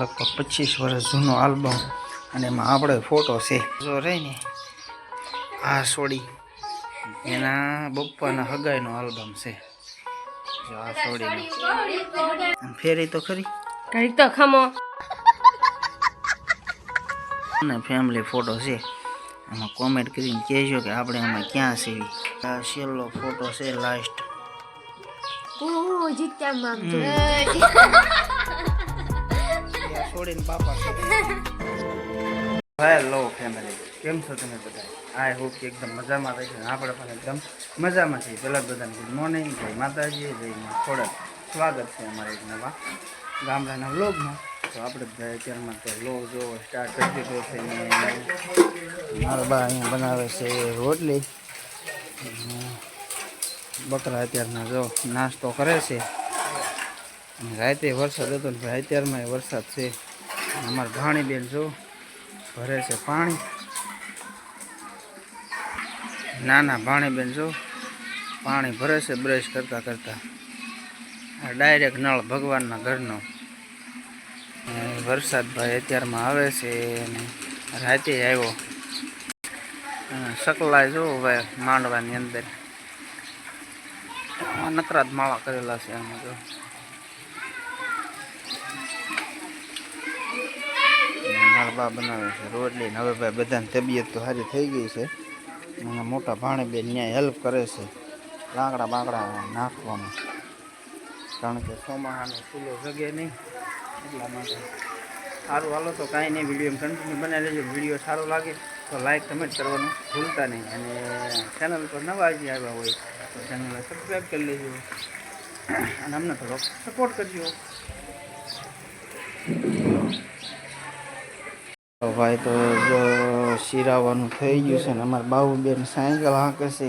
લગભગ પચીસ વર્ષ જૂનો આલ્બમ અને એમાં આપણે ફોટો છે. જો રહે ને આ સોડી એના બપ્પાના હગાઈનો આલ્બમ છે. જો આ સોડી ફેરી તો ખરી? ઘડીક તો ખમો. અને ફેમિલી ફોટો છે. એમાં કોમેન્ટ કરીને કહેજો કે આપણે આમાં ક્યાં સીવી આ છેલ્લો ફોટો છે લાસ્ટ ઓ જીત્યા માંગજો. છોડીને બાપા હેલો ફેમિલી કેમ છો તમે બધા આઈ હોપ કે એકદમ મજામાં રહેશે છે. આપણે પણ એકદમ મજામાં છીએ. પહેલાં બધાને ગુડ મોર્નિંગ જય માતાજી, જય મા થોડા સ્વાગત છે અમારા એક નવા ગામડાના વ્લોગમાં. તો આપણે બધા અત્યારમાં તો વ્લોગ જો સ્ટાર્ટ કરી દીધો છે. મારા બા અહીંયા બનાવે છે રોટલી. બકરા અત્યારના જો નાસ્તો કરે છે. રાતે વરસાદ હતો ને અત્યારમાં વરસાદ છે. અમારા ભાણીબેન જો ભરે છે પાણી. નાના ભાણીબેન જો પાણી ભરે છે બ્રશ કરતાં કરતાં. આ ડાયરેક્ટ નળ ભગવાનના ઘરનો. વરસાદભાઈ વરસાદ ભાઈ અત્યારમાં આવે છે અને રાતે આવ્યો. સકલાય જો ભાઈ માંડવાની અંદર. નકરાત માળા કરેલા છે એમાં જો મારા બા બનાવે છે. રોટલી ને હવે ભાઈ બધાની તબિયત તો સારી થઈ ગઈ છે. અને મોટા ભાણે બેન ત્યાં હેલ્પ કરે છે. લાકડા બાકડા નાખવામાં કારણ કે ચોમાસાનો ચૂલો જગે નહીં. એટલા માટે સારું હાલો તો કાંઈ નહીં વીડિયો કન્ટિન્યુ બનાવી લેજો વીડિયો સારો લાગે તો લાઈક કમેન્ટ કરવાનું ભૂલતા નહીં. અને ચેનલ પર નવા જે આવ્યા હોય તો ચેનલને સબસ્ક્રાઈબ કરી લેજો. અને અમને થોડોક સપોર્ટ કરજો. ભાઈ તો જો શિરાવાનું થઈ ગયું છે ને અમારા બાબુબેન સાયકલ હાંકે છે.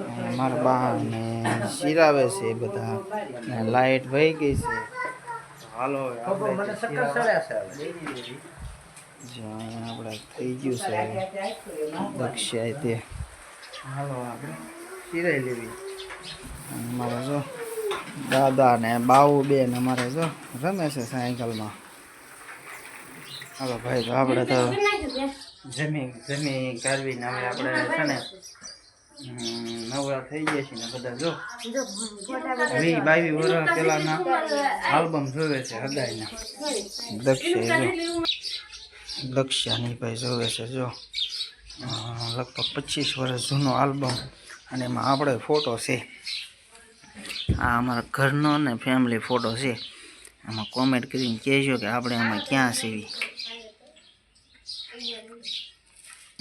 અમારા મારા બા ને શિરાવે છે બધા. લાઇટ વહી ગઈ છે. હાલો આપણે થઈ ગયું છે. દક્ષાય તે. હાલો, આપણે શિરાઈ લેવી. અમારા જો દાદા ને બાબુબેન અમારે જો રમે છે સાયકલમાં. હાલો ભાઈ તો આપણે તો જમી જમી કાઢવીને હવે આપણે છે ને નવરા થઈ ગયા છીએ ને બધા જો. વી બાવી વર્ષ પેલાના આલ્બમ જોવે છે હદાયના. દક્ષે જો. દક્ષાની ભાઈ જોવે છે જો. લગભગ પચીસ વર્ષ જૂનો આલ્બમ અને એમાં આપણે ફોટો છે. આ અમારા ઘરનો ને ફેમિલી ફોટો છે. આમાં કોમેન્ટ કરીને કહેજો કે આપણે આમાં ક્યાં સીવી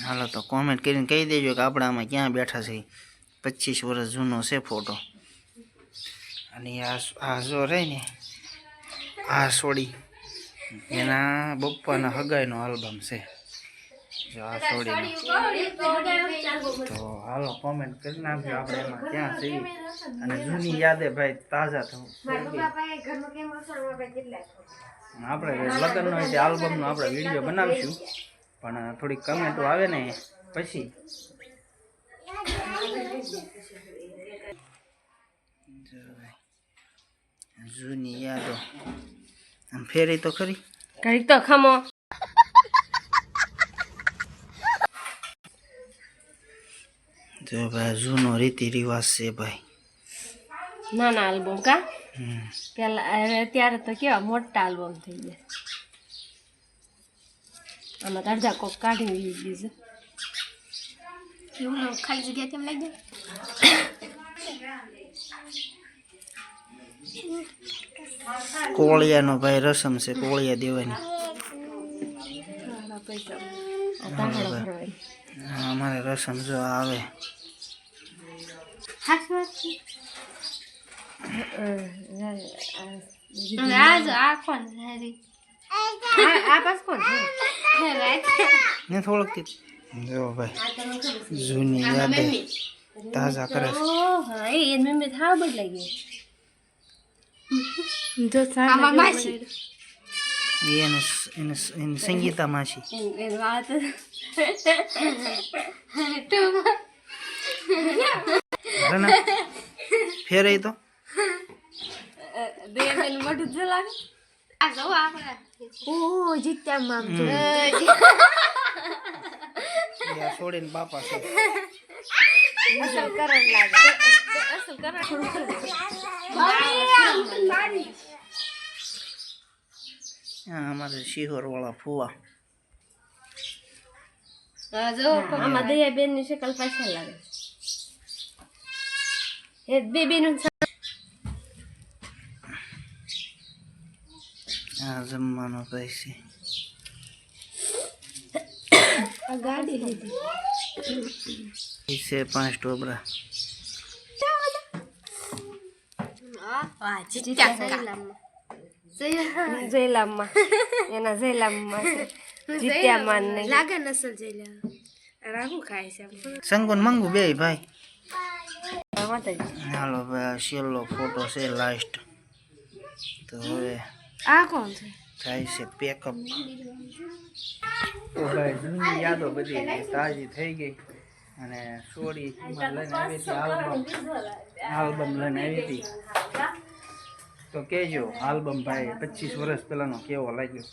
હાલો તો કોમેન્ટ કરીને કહી દેજો કે આપણે આમાં ક્યાં બેઠા છીએ. પચીસ વર્ષ જૂનો છે ફોટો અને આ આ જો રહે ને આ સોડી. એના બપ્પાના હગાઈનો આલ્બમ છે. જો આ સોડી તો હાલો કોમેન્ટ કરી નાખજો આપણે એમાં ક્યાં છીએ. અને જૂની યાદે ભાઈ તાજા થવું. આપણે લગ્નનો આલ્બમનો આપણે વીડિયો બનાવીશું. પણ થોડીક કમેન્ટો આવે ને પછી. જૂની યાદો. આમ ફેરી તો ખરી. ઘડીક તો ખમો. જો ભાઈ જૂનો રીતિ રિવાજ છે ભાઈ. ના ના આલ્બમ કા. પેલા ત્યારે તો કેવા મોટા આલ્બમ થઈ ગયા. આમાં તો અડધા કોક કાઢી છે એવું ખાલી જગ્યા કેમ લાગી? કોળિયાનો ભાઈ રસમ છે કોળિયા દેવાની. અમારે રસમ જો આવે. આ પાસ કોણ ને થોડોક જો ભાઈ જૂની યાદે તાજા કરે હા એ એની મમ્મી થાવ બદલાઈ ગઈ. જો આમાં માસી. એને એને એને સંગીતા માસી. વાત. ફેરે તો. દેવેન મોઢું જ લાગે આ જો આપણે. ઓ જીત્યા મામ જો. છોડીને બાપા છે. અસલ કરણ લાગે. અસલ કરણ આ અમારે શિહોર વાળા ફુવા આમાં દયા બેનની શકલ પાછળ લાગે. બે બેનું આ જમવાનો પૈસે છે પાંચ ટોબરા જયલામમાં. એના જયલામમાં છે. જીત્યા માન નહીં લાગે નસલ જયલામ રાગુ ખાય છે સંગુન મંગુ બે ભાઈ. માતાજી. હાલો ભાઈ છેલ્લો ફોટો છે લાસ્ટ તો હવે આ કોણ છે? થાય છે પેકઅપ તો ભાઈ જૂની યાદો બધી તાજી થઈ ગઈ. અને સોડી લઈને આવી હતી આલ્બમ આલ્બમ લઈને આવી હતી. તો કેજો આલ્બમ ભાઈ પચીસ વર્ષ પહેલાનો કેવો લાગ્યો?